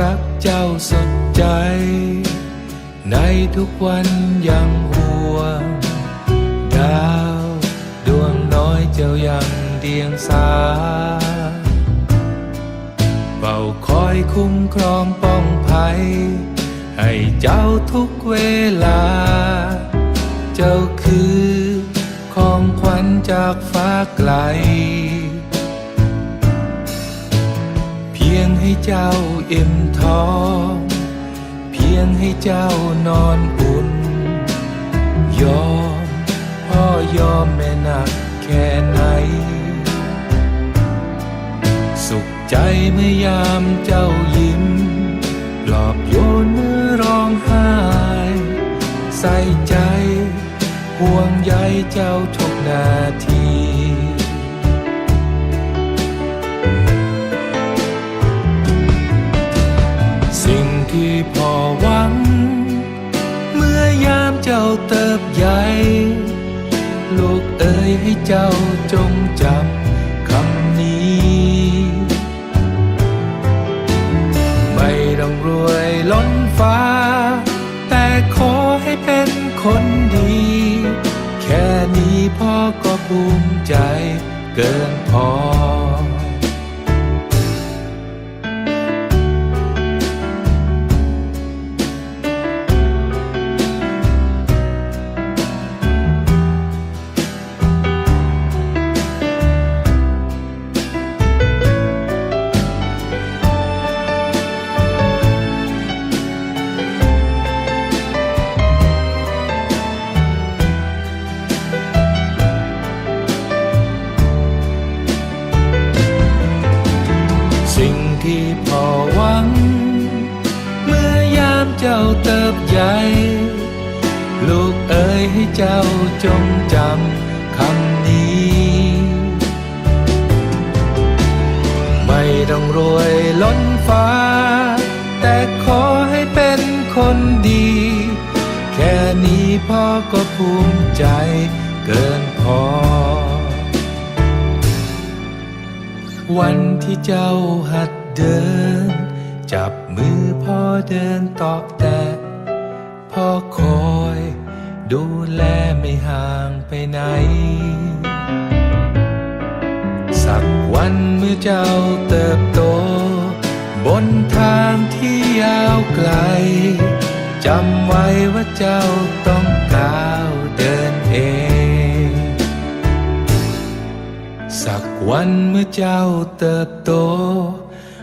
รักเจ้าสดใจ ในทุกวันยังห่วง ดาวดวงน้อยเจ้ายังเดียงสาเฝ้าคอยคุ้มครองป้องภัย ให้เจ้าทุกเวลา เจ้าคือของขวัญจากฟ้าไกล เจ้าอิ่มท้อง เพียงให้เจ้านอนอุ่น ยอมพ่อยอมแม่หนักแค่ไหน สุขใจเมื่อยามเจ้ายิ้มปลอบโยนเมื่อร้องไห้ ใส่ใจห่วงใยเจ้าทุกนาที ที่พ่อหวัง เมื่อยามเจ้าเติบใหญ่ ลูกเอ๋ยให้เจ้าจงจำคำนี้ ไม่ต้องรวยล้นฟ้า แต่ขอให้เป็นคนดี แค่นี้พ่อก็ภูมิใจเกินพอ จ้าเติบใหญ่ลูกเอ๋ยให้เจ้าจงจำคำนี้ ไม่ต้องรวยล้นฟ้า แต่ขอให้เป็นคนดี แค่นี้พ่อก็ภูมิใจเกินพอ วันที่เจ้าหัดเดิน จับมือพ่อ เดินตอกแต่พ่อคอยดูแลไม่ห่างไปไหน สักวันเมื่อเจ้าเติบโต บนทางที่ยาวไกลจำไว้ว่าเจ้าต้องก้าวเดินเอง สักวันเมื่อเจ้าเติบโต